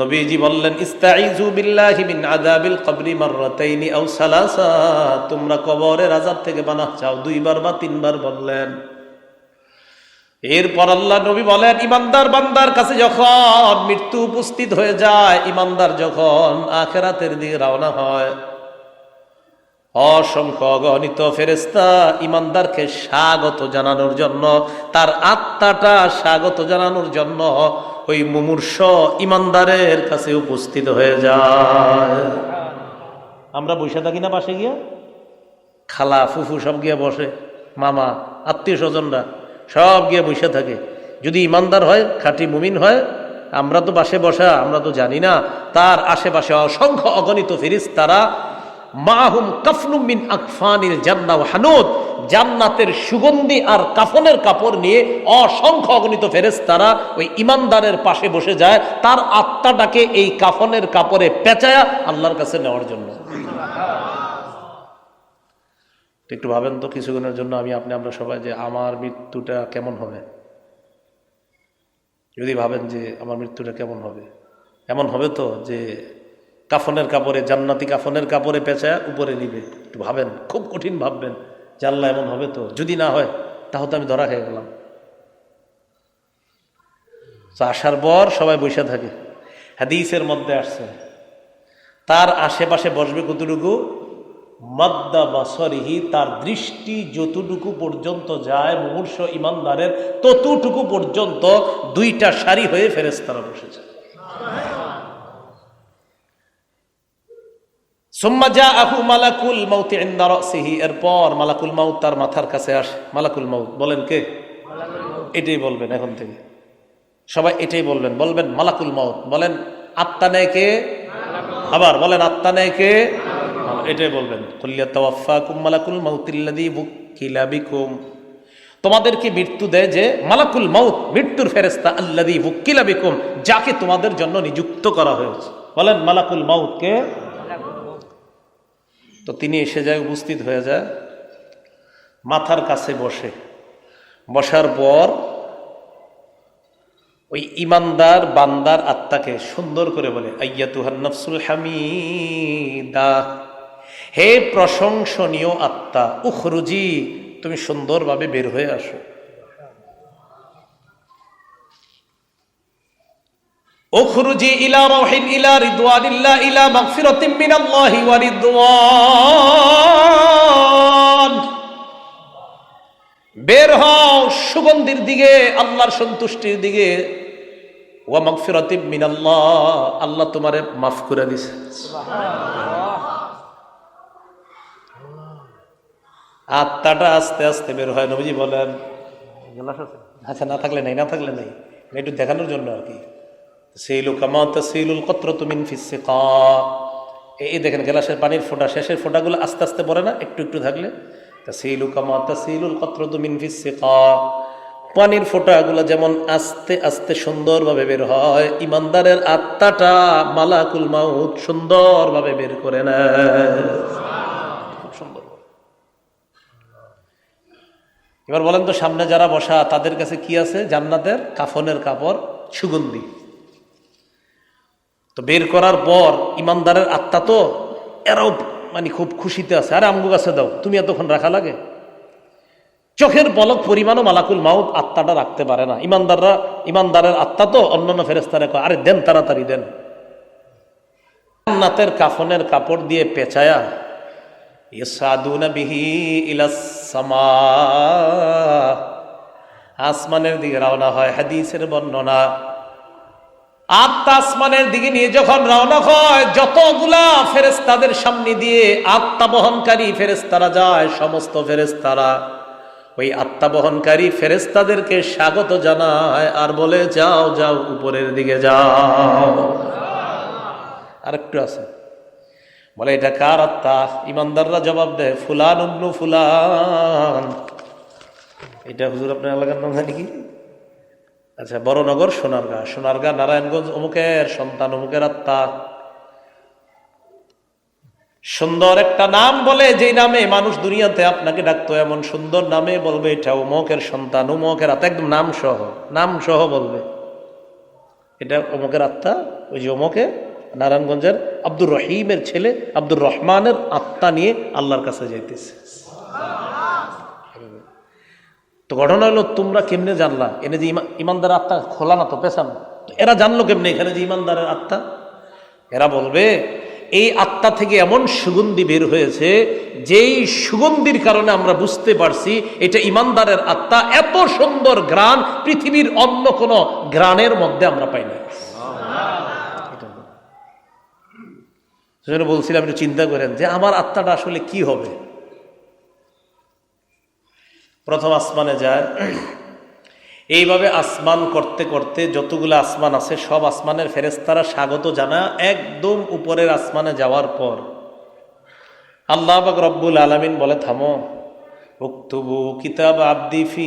নবীজি বললেন ইস্তাইজু বিল্লাহি মিন আযাবিল কবরি মাররাতাইনি আও সালাসা। তোমরা কবরের আযাব থেকে বানা চাও, দুইবার বা তিনবার বললেন। এরপর আল্লাহ নবী বলেন, ইমানদার বান্দার কাছে যখন মৃত্যু উপস্থিত হয়ে যায়, ইমানদার যখন আখেরাতের দিকে রওনা হয় অসংখ্য অগণিত ফেরেস্তা ইমানদারকে স্বাগত জানানোর জন্য তার আত্মাটা স্বাগত জানানোর জন্য ওই মুমূর্ষ ইমানদারের কাছে উপস্থিত হয়ে যায়। আমরা বসে থাকি না পাশে গিয়া? খালা ফুফু সব গিয়ে বসে মামা আত্মীয় স্বজনরা সব গিয়ে বসে থাকে। যদি ইমানদার হয় খাঁটি মুমিন হয় আমরা তো বাসে বসা আমরা তো জানি না। তার আশেপাশে অসংখ্য অগণিত ফিরিস তারা মাহুম কাফনুম মিন আকফানিল জান্না হানুদ। জান্নাতের সুগন্ধি আর কাফনের কাপড় নিয়ে অসংখ্য অগণিত ফেরেস তারা ওই ইমানদারের পাশে বসে যায়। তার আত্মাটাকে এই কাফনের কাপড়ে পেঁচায়া আল্লাহর কাছে নেওয়ার জন্য। একটু ভাবেন তো কিছুক্ষণের জন্য আমি, আপনি, আমরা সবাই যে আমার মৃত্যুটা কেমন হবে? যদি ভাবেন যে আমার মৃত্যুটা কেমন হবে? এমন হবে তো যে কাফনের কাপড়ে, জান্নাতি কাফনের কাপড়ে পেঁচায় উপরে নিবে। একটু ভাবেন, খুব কঠিন ভাববেন, যে আল্লাহ এমন হবে তো। যদি না হয়, তাহলে তো আমি ধরা খেয়ে গেলাম। তো আসার পর সবাই বসে থাকে। হাদিসের মধ্যে আসছে, তার আশেপাশে বসবে কতটুকু? মাদ্দা বাসরিহি, তার দৃষ্টি যতটুকু পর্যন্ত যায়, মুমূর্ষ ইমানদারের, ততটুকু পর্যন্ত দুইটা সারি হয়ে ফেরেস্তারা বসেছে। সুম্মা আহু মালাকুল মাউতি ইন্দা রাসিহি। এরপর মালাকুল মাউত তার মাথার কাছে আসে, মালাকুল মাউত, বলেন কে? এটাই বলবেন এখন থেকে। সবাই এটাই বলবেন বলবেন মালাকুল মাউত, বলেন আত্মা নেয় কে? আবার বলেন আত্মা নেয় কে? এটাই বলবেন কুল্লিয়া তাওয়াফাকুম মালাকুল মাউতিল্লাযী বুকিলা বিকুম। তোমাদেরকে মৃত্যু দেয় যে মালাকুল মাউত, মৃত্যুর ফেরেস্তা আল্লাযী বুকিলা বিকুম, যাকে তোমাদের জন্য নিযুক্ত করা হয়েছে। বলেন মালাকুল মাউত কে? তো তিনি এসে যায়, উপস্থিত হয়ে যায়, মাথার কাছে বসে। বসার পর ওই ইমানদার বান্দার আত্মাকে সুন্দর করে বলে আইয়া তুহান নফসুল হামিদা, হে প্রশংসনীয় আত্মা, উখরুজি, তুমি সুন্দরভাবে বের হয়ে আসো। উখরুজি ইলা রহিন ইলা রিদওয়ানিল্লাহ ইলা মাগফিরাতিম মিনাল্লাহি ওয়া রিদওয়ান। বের হও সুগন্ধির দিকে আল্লাহর সন্তুষ্টির দিকে। ওয়া মাগফিরাতিম মিনাল্লাহ আল্লাহ তোমারে মাফ করে দিছে। আত্মাটা আস্তে আস্তে বের হয় নবীজি বলেন। আচ্ছা না থাকলে নাই না থাকলে নাই। একটু দেখানোর জন্য আর কি। সেইলু কামা তসিলুল কত্র তুমিন ফিসিকা এই দেখেন গেলাসের পানির ফোঁটা, শেষের ফোঁটাগুলো আস্তে আস্তে পড়ে না, একটু একটু থাকলে। তসিলু কামা তসিলুল কত্র তুমিন পানির ফোঁটাগুলো যেমন আস্তে আস্তে সুন্দরভাবে বের হয়, ইমানদারের আত্মাটা মালাকুল মাউত সুন্দরভাবে বের করে সুন্দর। এবার বলেন তো, সামনে যারা বসা, তাদের কাছে কি আছে? জান্নাতের কাফনের কাপড়, সুগন্ধি। তো বের করার পর ইমানদারের আত্মা তো এরাও মানে খুব খুশিতে আছে, আরে আমগো কাছে দাও, তুমি এতক্ষণ রাখা লাগে? চোখের পলক পরিমাণও মালাকুল মাউত আত্মাটা রাখতে পারে না। ইমানদাররা, ইমানদারের আত্মা তো অন্যান্য ফেরেস্তারে কয়, আরে দেন তাড়াতাড়ি, দেন। জান্নাতের কাফনের কাপড় দিয়ে পেঁচায়া আসমানের দিকে রওনা হয়, হাদিসের বর্ণনা আত্মা আসমানের দিকে নিয়ে যখন রওনা হয়, যতগুলা ফেরেস্তাদের সামনে দিয়ে আত্মা বহনকারী ফেরেস্তারা যায়, সমস্ত ফেরেস্তারা ওই আত্মা বহনকারী ফেরেস্তাদেরকে স্বাগত জানায় আর বলে, যাও যাও, উপরের দিকে যাও। আরেকটু আছে। বলে, এটা কার আত্মা? ইমানদাররা জবাব দেয়, ফুলান উবনু ফুলান। এটা হুজুর আপনার এলাকার নাম জানি কি? আচ্ছা বড়নগর, সোনারগা। সোনারগা, নারায়ণগঞ্জ, অমুকের সন্তান, অমুকের আত্মা। সুন্দর একটা নাম বলে যে নামে মানুষ দুনিয়াতে আপনাকে ডাকতো, এমন সুন্দর নামে বলবে, এটা উমকের সন্তান উমকের আত্মা। একদম নাম সহ নাম সহ বলবে। এটা অমুকের আত্মা, ওই যে অমুকে, নারায়ণগঞ্জের আব্দুর রহিমের ছেলে, আব্দুর রহমানের আত্মা নিয়ে আল্লাহর কাছে যাইতেছে। তো ঘটনা হলো, তোমরা কেমনে জানলা? এনে যে ইমা- ইমানদারের আত্মা খোলা না তো পেছানো। তো এরা জানলো কেমনে এখানে যে ইমানদারের আত্মা? এরা বলবে, এই আত্মা থেকে এমন সুগন্ধি বের হয়েছে, যেই সুগন্ধির কারণে আমরা বুঝতে পারছি এটা ইমানদারের আত্মা এত সুন্দর গ্রান পৃথিবীর অন্য কোনো গ্রানের মধ্যে আমরা পাই না। সেজন্য বলছিলাম, একটু চিন্তা করেন যে আমার আত্মাটা আসলে কি হবে? প্রথম আসমানে যায়। এইভাবে আসমান করতে করতে যতগুলো আসমান আছে, সব আসমানের ফেরেস্তারা স্বাগত জানা একদম উপরের আসমানে যাওয়ার পর। আল্লাহ বাক রব্বুল আলমিন বলে, থামো। উক্তবু কিতাব আব্দি ফি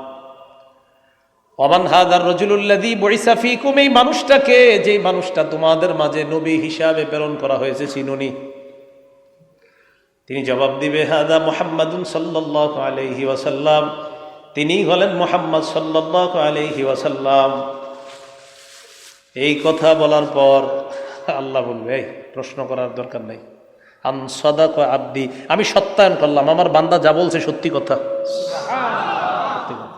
অমান হাদার ফিকুম, এই মানুষটাকে যে মানুষটা তোমাদের মাঝে নবী হিসাবে প্রেরণ করা হয়েছে, চিনুনি। তিনি জবাব দিবে, হাদা মোহাম্মদুন সাল্লাহ আলহি ওয়াসাল্লাম। তিনি হলেন মোহাম্মদ সাল্লাহ আলহি ওয়াসাল্লাম। এই কথা বলার পর আল্লাহ বলবে, এই, প্রশ্ন করার দরকার নাই। আন সদাক আব্দি, আমি সত্যায়ন করলাম, আমার বান্দা যা বলছে সত্যি কথা সত্যি কথা।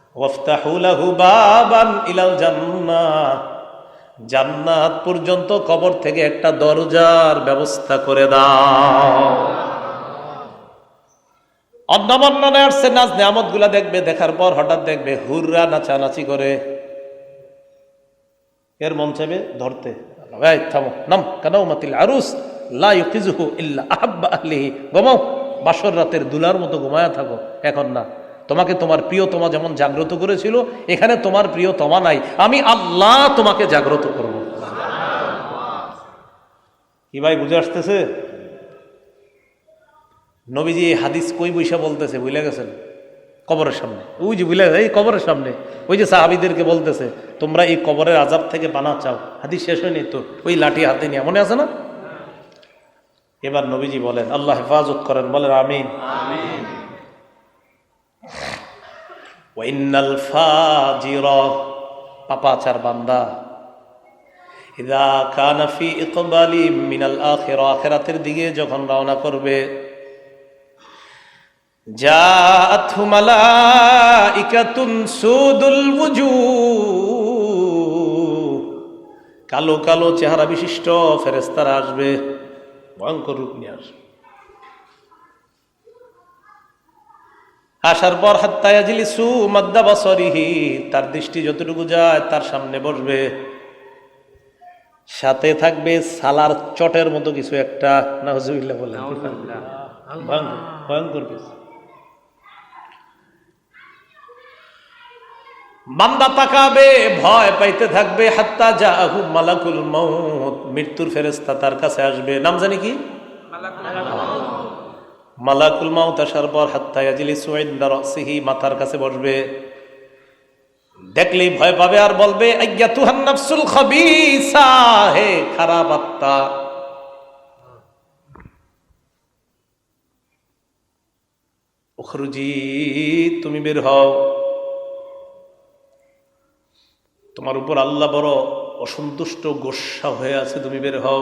জান্নাত পর্যন্ত কবর থেকে একটা দরজার ব্যবস্থা করে দাও। অন্য নাচ নিয়ামতগুলা দেখবে, দেখার পর হঠাৎ দেখবে হুররা নাচানাচি করে। এর মন চাইবে ধরতে। থামো, নাম কানাও মাতিল আরুস, লা ইউকিজুহু ইল্লা আহাব্বা ঘুমাও, বাসর রাতের দুলার মতো ঘুমায়া থাকো, এখন না। তোমাকে তোমার প্রিয় তোমা যেমন জাগ্রত করেছিল, এখানে তোমার প্রিয় তোমা নাই। আমি আল্লাহ তোমাকে জাগ্রত করব। কি ভাই, বুঝে আসতেছে? নবীজি হাদিস কই বৈশা বলতেছে, বুঝলে গেছেন? কবরের সামনে। ওই যে বুঝলে, এই কবরের সামনে। ওই যে সাহাবিদেরকে বলতেছে, তোমরা এই কবরের আজাব থেকে বানা চাও। হাদিস শেষ হয়নি তো। ওই লাঠি হাতে নিয়ে। মনে আছে না? এবার নবীজি বলেন, আল্লাহ হেফাজত করেন। বলেন আমিন। ওয়াইনাল ফাজির পাপাচার বান্দা। ইদা কানা ফি ইকবালি মিনাল আখিরা আখিরাতের দিকে যখন রওনা করবে জাআতহু মালাইকাতুন সুদুল ওয়ুজুহ কালো কালো চেহারা বিশিষ্ট ফেরেশতারা আসবে, ভয়ঙ্কর রূপ নিয়ে আসবে। আসার পর হাত্তায়াজিলিসু মাদ্দা বাসরিহি তার দৃষ্টি যতটুকু যায় তার সামনে বসবে। সাথে থাকবে সালার চটের মতো কিছু একটা নাহজুবিল্লাহ বলে ভয়ঙ্কর ভয়ঙ্কর কিছু। বান্দা তাকাবে ভয় পাইতে থাকবে হাত্তা যা আহু মালাকুল মৌত মৃত্যুর ফেরেস্তা তার কাছে আসবে। নাম জানি কি? মালাকুল মাউত আসার পর হাত্তা ইয়াজিলি সুইন্দা রসিহি, মাথার কাছে বসবে। দেখলেই ভয় পাবে আর বলবে আজ্ঞা তুহান নাফসুল খাবিসা, হে খারাপ আত্মা। উখরুজি, তুমি বের হও। তোমার উপর আল্লাহ বড় অসন্তুষ্ট গোসা হয়ে আছে, তুমি বের হও।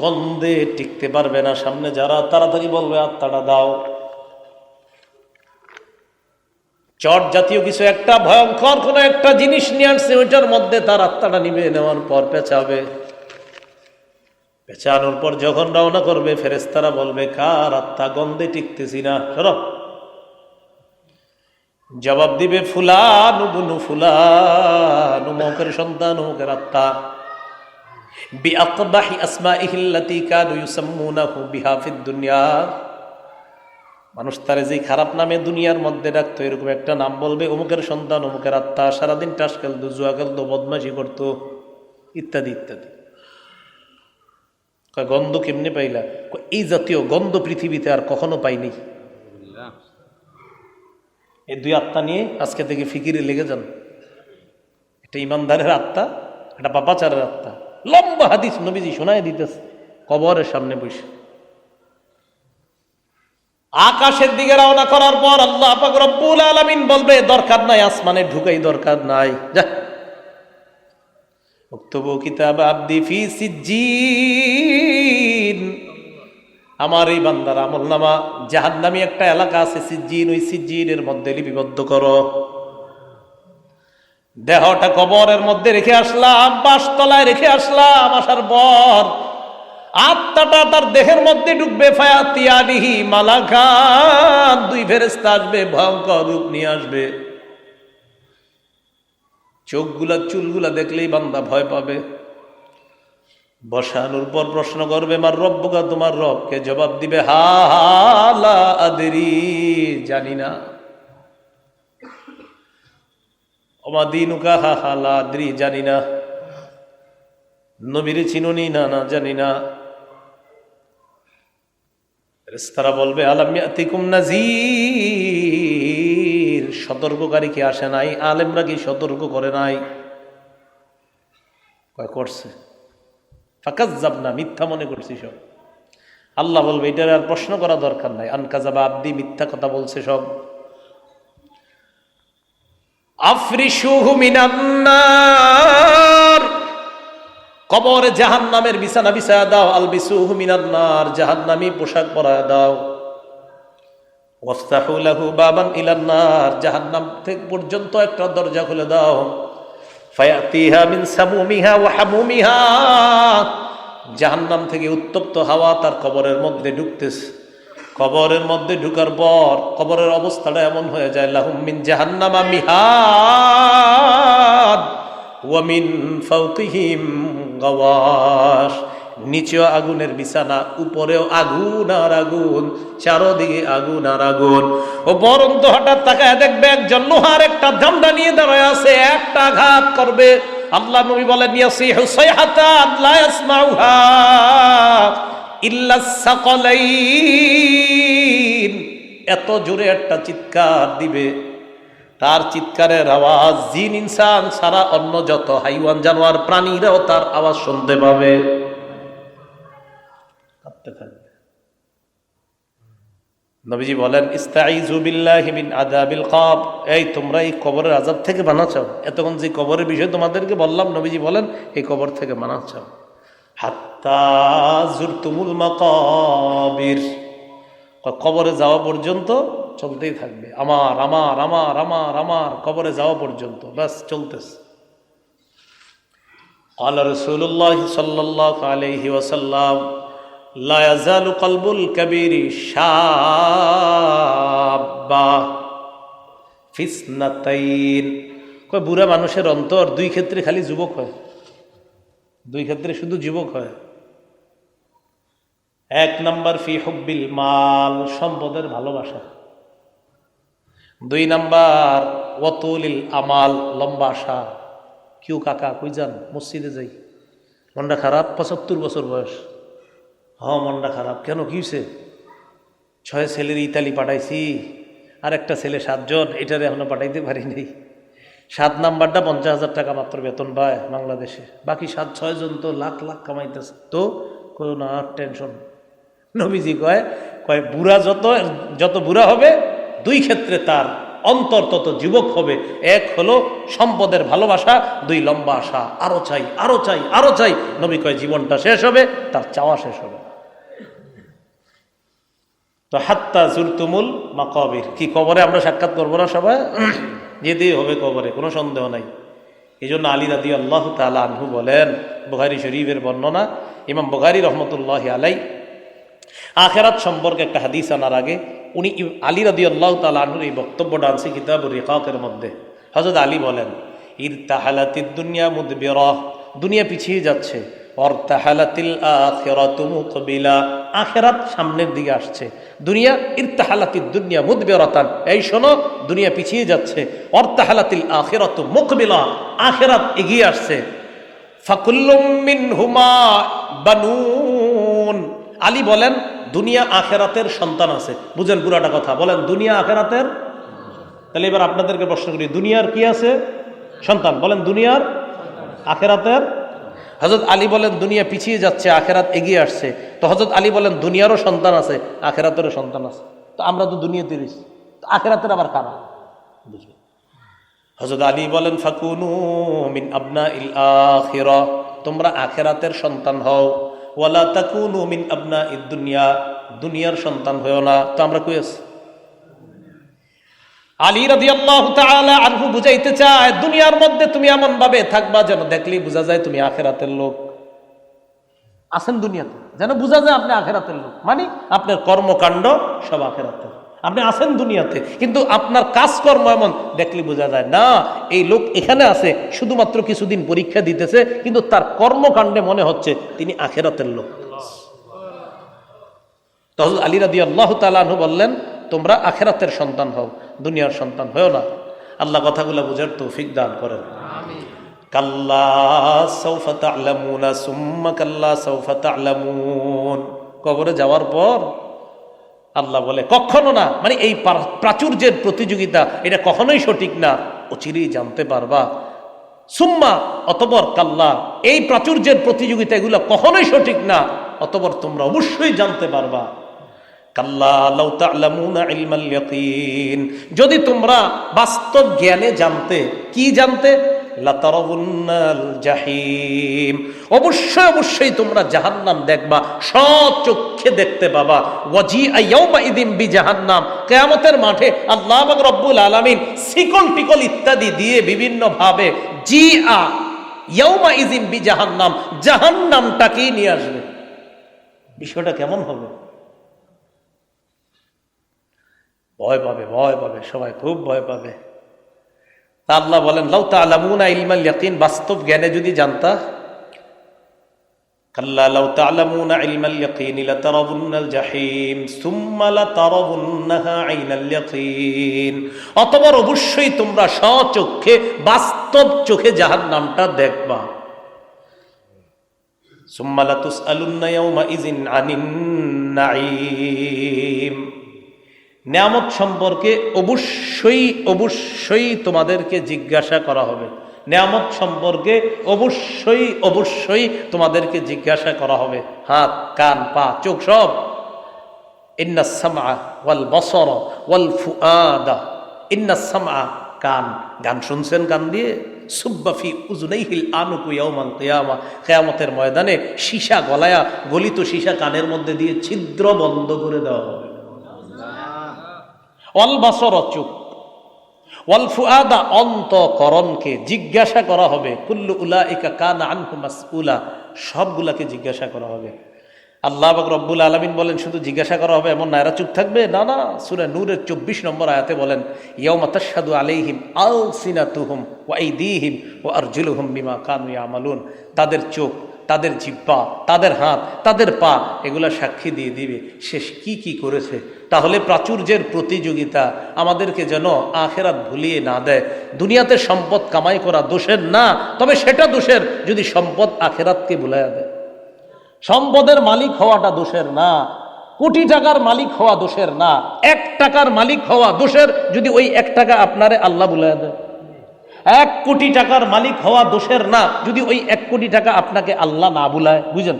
গন্ধে টিকতে পারবে না সামনে যারা, তাড়াতাড়ি বলবে, আত্মাটা দাও। চট জাতীয় কিছু একটা, ভয়ঙ্কর কোনো একটা জিনিস নিয়ে আসছে ওইটার মধ্যে তার আত্মাটা নিবে নেওয়ার পর পেঁচাবে। পেঁচানোর পর যখন রওনা করবে ফেরেস্তারা বলবে, কার আত্মা গন্ধে টিকতেছি না? সরব জবাব দিবে, ফুলানু বুনু ফুলানু মৌকের সন্তান মুখের আত্মা। মানুষ তারে যে খারাপ নামে দুনিয়ার মধ্যে ডাকতো, এরকম একটা নাম বলবে, অমুকের সন্তান, অমুকের আত্মা, সারাদিন টাস খেলতো, জুয়া খেলতো, বদমাশি করতো, ইত্যাদি ইত্যাদি। গন্ধ কেমনে পাইলা? এই জাতীয় গন্ধ পৃথিবীতে আর কখনো পাইনি। এই দুই আত্মা নিয়ে আজকে থেকে ফিকিরে লেগে যান। এটা ইমানদারের আত্মা একটা পাপাচারের আত্মা। লম্বা হাদিস নবীজি শোনায় দিতেছে, কবরের সামনে বসে। আকাশের দিকে রওনা করার পর আল্লাহ রব্বুল আলামিন বলবে, দরকার নাই, আসমানে ঢুকাই দরকার নাই। যা। উক্তবু কিতাব আব্দি ফি সিজ্জিন। আমার এই বান্দার আমল নামা জাহান নামি একটা এলাকা আছে সিজ্জিন, ওই সিজ্জিনের মধ্যে লিপিবদ্ধ করো। দেহটা কবরের মধ্যে রেখে আসলাম, বাসতলায় রেখে আসলাম, আসার পর আত্মাটা তার দেহের মধ্যে ঢুকবে, ফায়াতিয়ানিহি মালাকান, দুই ফেরেস্তা আসবে, ভয়ঙ্কর রূপ নিয়ে আসবে। চোখগুলা, চুলগুলা দেখলেই বান্দা ভয় পাবে। বসানোর পর প্রশ্ন করবে, মার রব্বকা তোমার রবকে জবাব দিবে? হা হালা আদেরি, জানি না। অমাদিনুকা হা হালা আদরি জানি না। নবীর চিনুনি, না না, জানি না। তারা বলবে আলামিয়াতিকুম নাজির সতর্ককারী কি আসে নাই? আলেমরা কি সতর্ক করে নাই? করছে। ফাঁকাজ যাব না মিথ্যা মনে করছি সব। আল্লাহ বলবে, এটার আর প্রশ্ন করা দরকার নাই। আনকাজাবা আব্দি মিথ্যা কথা বলছে সব। কবরে জাহান নামের বিছানা বিছায়া দাও আল বিসুহু মিনান্নার, জাহান্নামী পোশাক পরায় দাও। ইলান্নার থেকে পর্যন্ত একটা দরজা খুলে দাও। মিন জাহান্নাম থেকে উত্তপ্ত হাওয়া তার কবরের মধ্যে ঢুকতেছে। কবরের মধ্যে ঢুকার পর কবরের অবস্থাটা এমন হয়ে যায়, লাহুম মিন জাহান্নামা মিহাদ, ওয়া মিন ফাওকিহিম গাওয়াশ। নিচেও আগুনের বিছানা, উপরেও আগুন আর আগুন, চারোদিকে আগুন আর আগুন। ও বরং তো হঠাৎ তাকায় দেখবে একজন লোহার একটা জামদা নিয়ে দাঁড়ায় আছে, একটা আঘাত করবে। আল্লাহ নবী বলেন ইয়াসি হুসাইহাতা লা ইয়াসমাউহা। এত জোরে একটা চিৎকার দিবে। তার চিৎকারের আওয়াজ জিন ইনসান সারা অন্য যত হাইওয়ান জানোয়ার প্রাণীরাও তার আওয়াজ শুনতে পাবে। নবীজি বলেন মিন এই, তোমরা এই কবরের আযাব থেকে বানা চাও। এতক্ষণ যে কবরের বিষয়ে তোমাদেরকে বললাম, নবীজি বলেন, এই কবর থেকে বানা চাও। হাত্তা জুরতুমুল মাকাবির কবরে যাওয়া পর্যন্ত চলতেই থাকবে আমার আমার আমার আমার আমার কবরে যাওয়া পর্যন্ত ব্যাস চলতেছে قال رسول الله صلى الله عليه وسلم لا يزال قلب الكبير شابا في اثنتين কয় বুড়া মানুষের অন্তর দুই ক্ষেত্রে খালি যুবক হয় দুই ক্ষেত্রে শুধু যুবক হয়। এক নাম্বার ফি হব্বিল মাল, সম্পদের ভালোবাসা। দুই নাম্বার, ওয়াতুলিল আমাল, লম্বা আশা। কিউ কাকা, কই যান? মসজিদে যাই। মনটা খারাপ? পঁচাত্তর বছর বয়স। হ, মনটা খারাপ। কেন? কি হয়েছে ছয় ছেলের ইতালি পাঠাইছি। আর একটা ছেলে সাতজন, এটারে এখনও পাঠাইতে পারি নাই। সাত নাম্বারটা পঞ্চাশ হাজার টাকা মাত্র বেতন পায় বাংলাদেশে। বাকি সাত ছয়জন তো লাখ লাখ কামাইতেছে। তো কোনো না টেনশন। নবীজি কয় কয়, বুড়া যত যত বুড়া হবে, দুই ক্ষেত্রে তার অন্তর তত যুবক হবে। এক হলো সম্পদের ভালোবাসা, দুই লম্বা আশা। আরও চাই আরও চাই আরও চাই। নবী কয়, জীবনটা শেষ হবে, তার চাওয়া শেষ হবে। তো হাত্তা জুরতুমুল মাকবির। কি কবরে আমরা সাক্ষাৎ করব না সবাই? যেতেই হবে কবরে, কোনো সন্দেহ নাই। এই জন্য আলী রাদি আল্লাহ তালা আনহু বলেন, বুখারি শরীফের বর্ণনা, ইমাম বুখারি রহমতুল্লাহ আলাই আখেরাত সম্পর্কে একটা হাদিস আনার আগে, উনি আলী রাদি আল্লাহ তালা আনহুর এই বক্তব্যটা আনছে কিতাব রেখাকের মধ্যে। হজরত আলী বলেন ইর তাহালাতির দুনিয়া মুদবির, দুনিয়া পিছিয়ে যাচ্ছে। অর তাহালাতিল আখেরাতু মুকবিলা। আখেরাত সামনের দিকে আসছে। দুনিয়া ইরতাহালাতির দুনিয়া মুদবিরতান। এই শোনো, দুনিয়া পিছিয়ে যাচ্ছে। অর্তাহালাতিল আখেরাত মুকবিলা। আখেরাত এগিয়ে আসছে। ফাকুল্লুম মিনহুমা বানুন। আলী বলেন, দুনিয়া আখেরাতের সন্তান আছে। বুঝেন পুরাটা কথা। বলেন, দুনিয়া আখেরাতের? তাহলে এবার আপনাদেরকে প্রশ্ন করি, দুনিয়ার কি আছে? সন্তান। বলেন, দুনিয়ার আখেরাতের? হজরত আলী বলেন, দুনিয়া পিছিয়ে যাচ্ছে, আখেরাত এগিয়ে আসছে। তো হজরত আলী বলেন, দুনিয়ারও সন্তান আছে, আখেরাতেরও সন্তান আছে। তো আমরা তো দুনিয়াতে রয়েছি, তো আখেরাতের আবার কারা? বুঝবেন হজরত আলী বলেন, ফাকুনু মিন আবনা ইল আখিরা। তোমরা আখেরাতের সন্তান হও। ওয়ালা তাকুনু মিন আবনা ইদ দুনিয়া। দুনিয়ার সন্তান হয়েও না। তো আমরা কই আছি? আলী রাদিয়াল্লাহু তাআলা আনহু বুঝাইতে চায়, দুনিয়ার মধ্যে তুমি এমন ভাবে থাকবা যেন দেখলেই বোঝা যায় তুমি আখেরাতের লোক। আছেন দুনিয়াতে, যেন বোঝা যায় আপনি আখেরাতের লোক। মানে আপনার কর্মকাণ্ড সব আখেরাতের। আপনি আছেন দুনিয়াতে, কিন্তু আপনার কাজকর্ম এমন দেখলে বোঝা যায়, না, এই লোক এখানে আছে, শুধুমাত্র কিছুদিন পরীক্ষা দিতেছে, কিন্তু তার কর্মকাণ্ডে মনে হচ্ছে তিনি আখেরাতের লোক। তহজ আলী রাদি আল্লাহ তালু বললেন, তোমরা আখেরাতের সন্তান হও। দুনিয়ার সন্তান হয়েও না। আল্লাহ কথাগুলো বুঝার তৌফিক দান করেন। কাল্লা সুম্মা কাল্লা কবরে যাওয়ার পর আল্লাহ বলে কখনো না। মানে এই প্রাচুর্যের প্রতিযোগিতা এটা কখনোই সঠিক না। অচিরেই জানতে পারবা। সুম্মা অতবর কাল্লা এই প্রাচুর্যের প্রতিযোগিতা এগুলো কখনোই সঠিক না। অতবর তোমরা অবশ্যই জানতে পারবা। যদি তোমরা বাস্তব জ্ঞানে জানতে, কি জানতে? জাহিম। অবশ্যই অবশ্যই তোমরা জাহান্নাম দেখবা সচক্ষে দেখতে পাবা। ওয়াজি আইয়াউমা ইদিম বি জাহান্নাম কিয়ামতের মাঠে আল্লাহ রব্বুল আলামিন সিকল টিকল ইত্যাদি দিয়ে বিভিন্ন ভাবে জি আ ইয়াউমা ইদিম বি জাহান্নাম জাহান্নামটাকেই নিয়ে আসবে। বিষয়টা কেমন হবে? ভয় পাবে ভয় পাবে, সবাই খুব ভয় পাবে। তা আল্লাহ বলেন, লাউ তালামুনা ইলমাল ইয়াকিন বাস্তব জ্ঞানে যদি জানতা, কাল্লা লাউ তালামুনা ইলমাল ইয়াকিন লাতারাবুন্নাল জাহিম, সুম্মা লাতারাবুন্নাহা আইনাল ইয়াকিন অতবার অবশ্যই তোমরা স্বচক্ষে, বাস্তব চোখে জাহান্নামটা দেখবা। সুম্মা লাতুসআলুন্না ইয়াউমা ইযিন আনিন নাঈম নিয়ামত সম্পর্কে অবশ্যই অবশ্যই তোমাদেরকে জিজ্ঞাসা করা হবে। নিয়ামত সম্পর্কে অবশ্যই অবশ্যই তোমাদেরকে জিজ্ঞাসা করা হবে। হাত, কান, পা, চোখ সব। ওয়াল কান। গান শুনছেন কান দিয়ে? সুব্বাফি ময়দানে সীসা গলায়া, গলিত সীসা কানের মধ্যে দিয়ে ছিদ্র বন্ধ করে দেওয়া হবে। অল বাসর চুপ। ওয়াল ফুআদা অন্তকরণকে জিজ্ঞাসা করা হবে। কুল্লু উলাইকা কানা আনহু মাসউলা। সবগুলাকে জিজ্ঞাসা করা হবে। আল্লাহ বাক রব্বুল আলমিন বলেন, শুধু জিজ্ঞাসা করা হবে এমন নায়রা চুপ থাকবে? না না। সুরে নূরের চব্বিশ নম্বর আয়াতে বলেন ইয়ৌমা তাসাদু আলাইহিম আল সিনাতুহুম ওয়াইদিহিম ও আরজুলুহুম বিমা কানু আমালুন তাদের চোখ তাদের জিব্বা তাদের হাত, তাদের পা এগুলা সাক্ষী দিয়ে দিবে। সে কি কি করেছে? তাহলে প্রাচুর্যের প্রতিযোগিতা আমাদেরকে যেন আখেরাত ভুলিয়ে না দেয়। দুনিয়াতে সম্পদ কামাই করা দোষের না, তবে সেটা দোষের যদি সম্পদ আখেরাতকে ভুলাইয়া দেয়। সম্পদের মালিক হওয়াটা দোষের না, কোটি টাকার মালিক হওয়া দোষের না, এক টাকার মালিক হওয়া দোষের যদি ওই এক টাকা আপনারে আল্লাহ বুলাইয়া দেয়। এক কোটি টাকার মালিক হওয়া দোষের না। যদি ওই এক কোটি টাকা আপনাকে আল্লাহ না বুলায়, বুঝেন?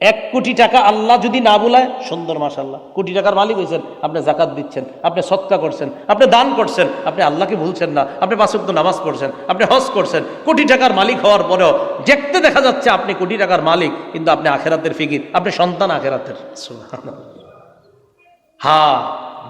এক কোটি টাকা আল্লাহ যদি না বুলায়, সুন্দর মাসাল্লাহ কোটি টাকার মালিক হয়েছেন, আপনি জাকাত দিচ্ছেন, আপনি সৎকা করছেন, আপনি দান করছেন, আপনি আল্লাহকে ভুলছেন না, আপনি পাঁচক্ত নামাজ পড়ছেন, আপনি হজ করছেন, কোটি টাকার মালিক হওয়ার পরেও দেখতে দেখা যাচ্ছে আপনি কোটি টাকার মালিক, কিন্তু আপনি আখেরাতের ফিকির, আপনি সন্তান আখেরাতের। হ্যাঁ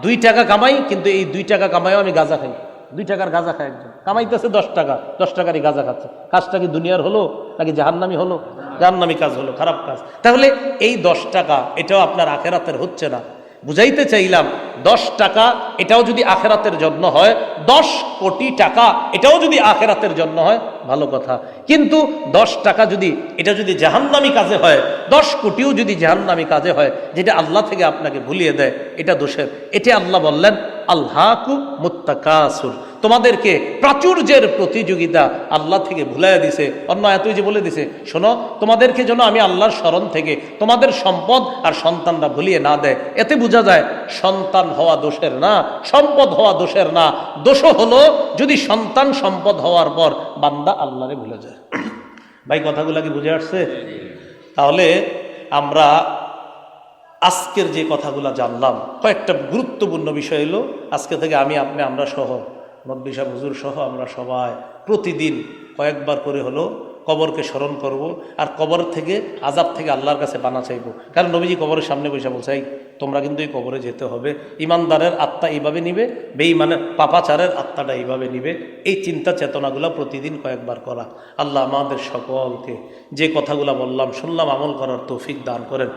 দুই টাকা কামাই, কিন্তু এই দুই টাকা কামাইও আমি গাঁজা খাই। দুই টাকার গাঁজা খায় একজন। কামাইতেছে দশ টাকা, দশ টাকারই গাঁজা খাচ্ছে। কাজটা কি দুনিয়ার হলো নাকি জাহান্নামি হলো? জাহান্নামি কাজ হলো, খারাপ কাজ। তাহলে এই দশ টাকা, এটাও আপনার আখেরাতের হচ্ছে না। বুঝাইতে চাইলাম, দশ টাকা, এটাও যদি আখেরাতের জন্য হয়, দশ কোটি টাকা, এটাও যদি আখেরাতের জন্য হয়, ভালো কথা। কিন্তু দশ টাকা যদি, এটা যদি জাহান্নামি কাজে হয়, দশ কোটিও যদি জাহান্নামি কাজে হয়, যেটা আল্লাহ থেকে আপনাকে ভুলিয়ে দেয়, এটা দোষের। এটা আল্লাহ বললেন আল্লাহকু মুত্তাকাসুর। তোমাদেরকে প্রাচুর্যের প্রতিযোগিতা আল্লাহ থেকে ভুলাইয়া দিছে অন্য এতই যে বলে দিছে শোনো তোমাদেরকে যেন আমি আল্লাহর স্মরণ থেকে তোমাদের সম্পদ আর সন্তানরা ভুলিয়ে না দেয়। এতে বোঝা যায় সন্তান হওয়া দোষের না সম্পদ হওয়া দোষের না। দোষ হলো যদি সন্তান সম্পদ হওয়ার পর বান্দা আল্লাহরে ভুলে যায়। ভাই কথাগুলো কি বুঝে আসছে? তাহলে আমরা আজকের যে কথাগুলো জানলাম, কয়েকটা গুরুত্বপূর্ণ বিষয় এলো আজকে থেকে আমি আপনি, আমরা সহ মদ্দিসা হুজুর সহ, আমরা সবাই প্রতিদিন কয়েকবার করে হলো কবরকে স্মরণ করব আর কবর থেকে, আজাব থেকে আল্লাহর কাছে বানা চাইব। কারণ নবীজি কবরের সামনে বসে বলছে তোমরা কিন্তু এই কবরে যেতে হবে। ইমানদারের আত্মা এইভাবে নিবে, বেঈমানের পাপাচারের আত্মাটা এইভাবে নিবে। এই চিন্তা চেতনাগুলো প্রতিদিন কয়েকবার করা। আল্লাহ আমাদের সকলকে যে কথাগুলো বললাম, শুনলাম, আমল করার তৌফিক দান করেন।